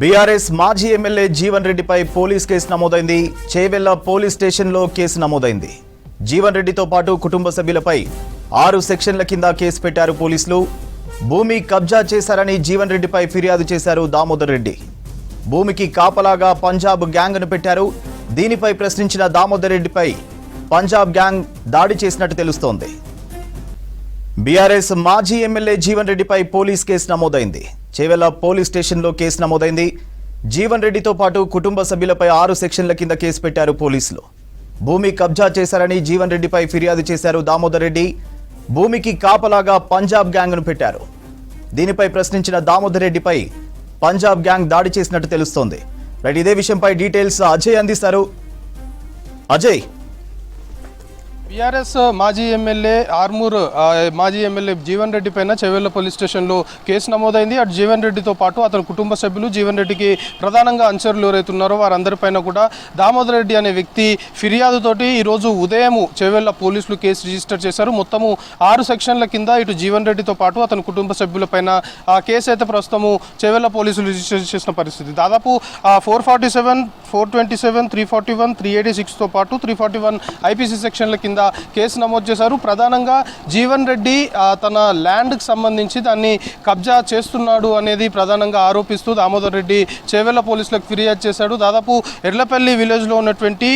BRS మాజీ MLA Jeevan రెడ్డిపై police case నమోదైంది. చేవెళ్ళ పోలీస్ స్టేషన్లో కేసు నమోదైంది. జీవన్ రెడ్డితో పాటు కుటుంబ సభ్యులపై ఆరు సెక్షన్ల కింద కేసు పెట్టారు పోలీసులు. భూమి కబ్జా చేశారని జీవన్ రెడ్డిపై ఫిర్యాదు చేశారు దామోదర్ రెడ్డి. భూమికి కాపలాగా పంజాబ్ గ్యాంగ్ను పెట్టారు. దీనిపై ప్రశ్నించిన దామోదర్ రెడ్డిపై పంజాబ్ గ్యాంగ్ దాడి చేసినట్టు తెలుస్తోంది. బీఆర్ఎస్ మాజీ ఎమ్మెల్యే జీవన్ రెడ్డిపై పోలీస్ కేసు నమోదైంది. చేవెల పోలీస్ స్టేషన్లో కేసు నమోదైంది. జీవన్ రెడ్డితో పాటు కుటుంబ సభ్యులపై ఆరు సెక్షన్ల కింద కేసు పెట్టారు పోలీసులు. భూమి కబ్జా చేశారని జీవన్ రెడ్డిపై ఫిర్యాదు చేశారు దామోదర్ రెడ్డి. భూమికి కాపలాగా పంజాబ్ గ్యాంగ్ను పెట్టారు. దీనిపై ప్రశ్నించిన దామోదర్ రెడ్డిపై పంజాబ్ గ్యాంగ్ దాడి చేసినట్టు తెలుస్తోంది. రైట్ ఇదే విషయంపై డీటెయిల్స్ అజయ్ అందిస్తారు. అజయ్ బీఆర్ఎస్ మాజీ ఎమ్మెల్యే ఆర్మూర్ మాజీ ఎమ్మెల్యే జీవన్ రెడ్డి పైన చెవెళ్ళ పోలీస్ స్టేషన్లో కేసు నమోదైంది. అటు జీవన్ రెడ్డితో పాటు అతని కుటుంబ సభ్యులు జీవన్ రెడ్డికి ప్రధానంగా అనుచరులు ఎవరైతున్నారో వారందరిపైన కూడా దామోదర్ రెడ్డి అనే వ్యక్తి ఫిర్యాదుతోటి ఈరోజు ఉదయం చెవెళ్ళ పోలీసులు కేసు రిజిస్టర్ చేశారు. మొత్తము ఆరు సెక్షన్ల కింద ఇటు జీవన్ రెడ్డితో పాటు అతని కుటుంబ సభ్యులపైన ఆ కేసు అయితే ప్రస్తుతము చెవెళ్ళ పోలీసులు రిజిస్టర్ చేసిన పరిస్థితి. దాదాపు four forty seven four twenty seven three forty one three eighty సిక్స్తో పాటు త్రీ ఫార్టీ వన్ ఐపీసీ సెక్షన్ల కింద కేసు నమోదు చేశారు. ప్రధానంగా జీవన్ రెడ్డి తన ల్యాండ్కి సంబంధించి దాన్ని కబ్జా చేస్తున్నాడు అనేది ప్రధానంగా ఆరోపిస్తూ దామోదర్ రెడ్డి చేవెళ్ళ పోలీసులకు ఫిర్యాదు చేశాడు. దాదాపు ఎర్లపల్లి విలేజ్లో ఉన్నటువంటి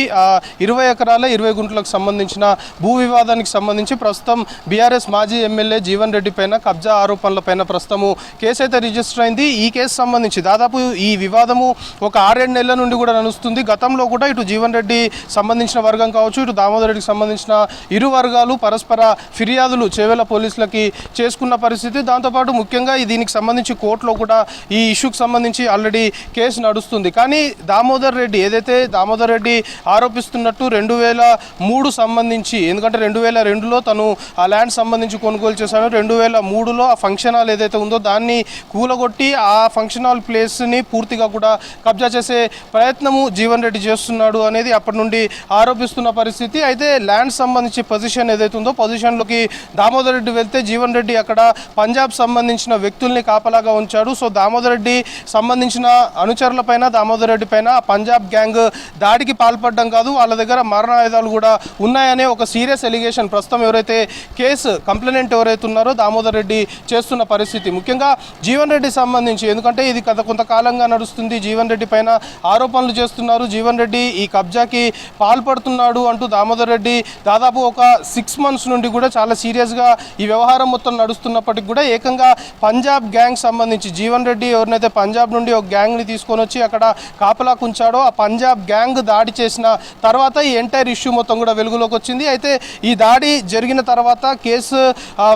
ఇరవై ఎకరాల ఇరవై గుంటలకు సంబంధించిన భూ వివాదానికి సంబంధించి ప్రస్తుతం బీఆర్ఎస్ మాజీ ఎమ్మెల్యే జీవన్ రెడ్డి పైన కబ్జా ఆరోపణలపైన ప్రస్తుతము కేసు అయితే రిజిస్టర్ అయింది. ఈ కేసు సంబంధించి దాదాపు ఈ వివాదము ఒక ఆరేడు నెలల నుండి కూడా నడుస్తుంది. గతంలో కూడా ఇటు జీవన్ రెడ్డి సంబంధించిన వర్గం కావచ్చు ఇటు దామోదర్ రెడ్డికి సంబంధించిన ఇరు వర్గాలు పరస్పర ఫిర్యాదులు చేవేల పోలీసులకి చేసుకున్న పరిస్థితి. దాంతోపాటు ముఖ్యంగా దీనికి సంబంధించి కోర్టులో కూడా ఈ ఇష్యూకి సంబంధించి ఆల్రెడీ కేసు నడుస్తుంది. కానీ దామోదర్ రెడ్డి ఏదైతే దామోదర్ రెడ్డి ఆరోపిస్తున్నట్టు రెండు వేల మూడు సంబంధించి ఎందుకంటే రెండు వేల రెండులో తను ఆ ల్యాండ్ సంబంధించి కొనుగోలు చేశాను రెండు వేల మూడులో ఆ ఫంక్షన్ హాల్ ఏదైతే ఉందో దాన్ని కూలగొట్టి ఆ ఫంక్షన్ హాల్ ప్లేస్ని పూర్తిగా కూడా కబ్జా చేసే ప్రయత్నము జీవన్ రెడ్డి చేస్తున్నాడు అనేది అప్పటి నుండి ఆరోపిస్తున్న పరిస్థితి. అయితే ల్యాండ్ సంబంధించి పొజిషన్ ఏదైతే ఉందో పొజిషన్లోకి దామోదర్ రెడ్డి వెళ్తే జీవన్ రెడ్డి అక్కడ పంజాబ్ సంబంధించిన వ్యక్తుల్ని కాపలాగా ఉంచాడు. సో దామోదర్ రెడ్డి సంబంధించిన అనుచరులపైన దామోదర్ రెడ్డి పైన పంజాబ్ గ్యాంగ్ దాడికి పాల్పడడం కాదు. వాళ్ళ దగ్గర మరణాయుధాలు కూడా ఉన్నాయనే ఒక సీరియస్ ఎలిగేషన్ ప్రస్తుతం ఎవరైతే కేసు కంప్లైంట్ ఎవరైతే ఉన్నారో దామోదర్ రెడ్డి చేస్తున్న పరిస్థితి. ముఖ్యంగా జీవన్ రెడ్డి సంబంధించి ఎందుకంటే ఇది గత కొంతకాలంగా నడుస్తుంది. జీవన్ రెడ్డి పైన ఆరోపణలు చేస్తున్నారు. జీవన్ రెడ్డి ఈ కబ్జాకి పాల్పడుతున్నాడు అంటూ దామోదర్ రెడ్డి దాదాపు ఒక సిక్స్ మంత్స్ నుండి కూడా చాలా సీరియస్గా ఈ వ్యవహారం మొత్తం నడుస్తున్నప్పటికి కూడా ఏకంగా పంజాబ్ గ్యాంగ్ సంబంధించి జీవన్ రెడ్డి ఎవరినైతే పంజాబ్ నుండి ఒక గ్యాంగ్ని తీసుకొని వచ్చి అక్కడ కాపలా కుంచాడో ఆ పంజాబ్ గ్యాంగ్ దాడి చేసిన తర్వాత ఈ ఎంటైర్ ఇష్యూ మొత్తం కూడా వెలుగులోకి వచ్చింది. అయితే ఈ దాడి జరిగిన తర్వాత కేసు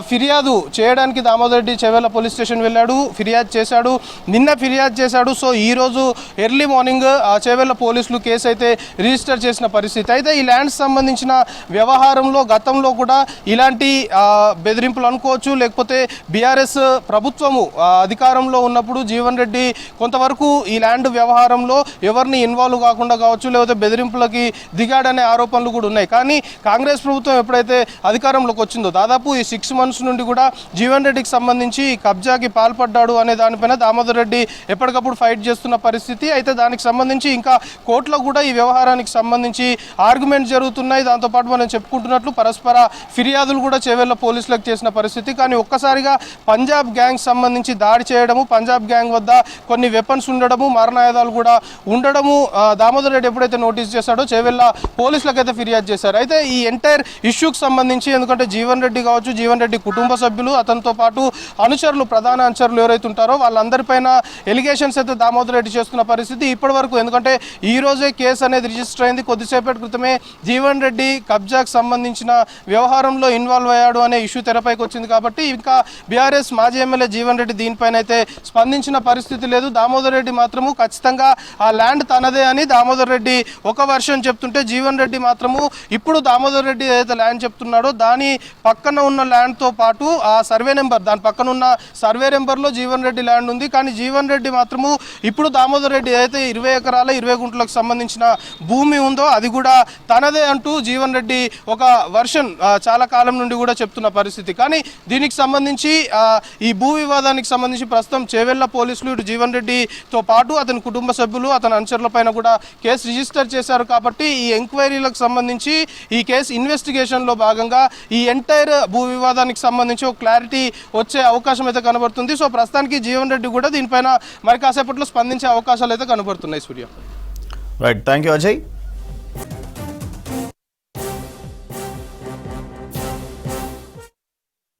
ఫిర్యాదు చేయడానికి దామోదర్ రెడ్డి చెవేల పోలీస్ స్టేషన్ వెళ్ళాడు ఫిర్యాదు చేశాడు. నిన్న ఫిర్యాదు చేశాడు. సో ఈ రోజు ఎర్లీ మార్నింగ్ ఆ పోలీసులు కేసు అయితే రిజిస్టర్ చేసిన పరిస్థితి. అయితే ఈ ల్యాండ్ సంబంధించిన వ్యవహారంలో గతంలో కూడా ఇలాంటి బెదిరింపులు అనుకోవచ్చు. లేకపోతే బీఆర్ఎస్ ప్రభుత్వము అధికారంలో ఉన్నప్పుడు జీవన్ రెడ్డి కొంతవరకు ఈ ల్యాండ్ వ్యవహారంలో ఎవరిని ఇన్వాల్వ్ కాకుండా కావచ్చు లేకపోతే బెదిరింపులకి దిగాడనే ఆరోపణలు కూడా ఉన్నాయి. కానీ కాంగ్రెస్ ప్రభుత్వం ఎప్పుడైతే అధికారంలోకి వచ్చిందో దాదాపు ఈ సిక్స్ మంత్స్ నుండి కూడా జీవన్ రెడ్డికి సంబంధించి కబ్జాకి పాల్పడ్డాడు అనే దానిపైన దామోదర్ రెడ్డి ఎప్పటికప్పుడు ఫైట్ చేస్తున్న పరిస్థితి. అయితే దానికి సంబంధించి ఇంకా కోర్టులో కూడా ఈ వ్యవహారానికి సంబంధించి ఆర్గ్యుమెంట్ జరుగుతున్నాయి. దాంతోపాటు మనం చెప్పుకుంటున్నట్లు పరస్పర ఫిర్యాదులు కూడా చేవేళ్ళ పోలీసులకు చేసిన పరిస్థితి. కానీ ఒక్కసారిగా పంజాబ్ గ్యాంగ్ సంబంధించి దాడి చేయడము పంజాబ్ గ్యాంగ్ వద్ద కొన్ని వెపన్స్ ఉండడము మరణాయుధాలు కూడా ఉండడము దామోదర్ రెడ్డి ఎప్పుడైతే నోటీస్ చేశాడో చేవెళ్ళ పోలీసులకు అయితే ఫిర్యాదు చేశారు. అయితే ఈ ఎంటైర్ ఇష్యూకి సంబంధించి ఎందుకంటే జీవన్ రెడ్డి కావచ్చు జీవన్ రెడ్డి కుటుంబ సభ్యులు అతనితో పాటు అనుచరులు ప్రధాన అనుచరులు ఎవరైతే ఉంటారో వాళ్ళందరిపైన ఎలిగేషన్స్ అయితే దామోదర్ రెడ్డి చేస్తున్న పరిస్థితి ఇప్పటి వరకు ఎందుకంటే ఈ రోజే కేసు అనేది రిజిస్టర్ అయింది. కొద్దిసేపటి క్రితమే జీవన్ రెడ్డి కబ్జా కబ్జాకు సంబంధించిన వ్యవహారంలో ఇన్వాల్వ్ అయ్యాడు అనే ఇష్యూ తెరపైకి వచ్చింది కాబట్టి ఇంకా బీఆర్ఎస్ మాజీ ఎమ్మెల్యే జీవన్ రెడ్డి దీనిపైన అయితే స్పందించిన పరిస్థితి లేదు. దామోదర్ రెడ్డి మాత్రము ఖచ్చితంగా ఆ ల్యాండ్ తనదే అని దామోదర్ రెడ్డి ఒక వర్షం చెప్తుంటే జీవన్ రెడ్డి మాత్రము ఇప్పుడు దామోదర్ రెడ్డి ఏదైతే ల్యాండ్ చెప్తున్నాడో దాని పక్కన ఉన్న ల్యాండ్తో పాటు ఆ సర్వే నెంబర్ దాని పక్కన ఉన్న సర్వే నెంబర్లో జీవన్ రెడ్డి ల్యాండ్ ఉంది. కానీ జీవన్ రెడ్డి మాత్రము ఇప్పుడు దామోదర్ రెడ్డి ఏదైతే ఇరవై ఎకరాల ఇరవై గుంటలకు సంబంధించిన భూమి ఉందో అది కూడా తనదే అంటూ జీవన్ రెడ్డి ఒక వర్షన్ చాలా కాలం నుండి కూడా చెప్తున్న పరిస్థితి. కానీ దీనికి సంబంధించి ఈ భూ వివాదానికి సంబంధించి ప్రస్తుతం చేవెళ్ళ పోలీసులు ఇటు జీవన్ రెడ్డితో పాటు అతని కుటుంబ సభ్యులు అతని అనుచరుల పైన కూడా కేసు రిజిస్టర్ చేశారు కాబట్టి ఈ ఎంక్వైరీలకు సంబంధించి ఈ కేసు ఇన్వెస్టిగేషన్లో భాగంగా ఈ ఎంటైర్ భూ వివాదానికి సంబంధించి ఒక క్లారిటీ వచ్చే అవకాశం అయితే కనబడుతుంది. సో ప్రస్తుతానికి జీవన్ రెడ్డి కూడా దీనిపైన మరి కాసేపట్లో స్పందించే అవకాశాలు అయితే కనబడుతున్నాయి Surya. Right thank you Ajay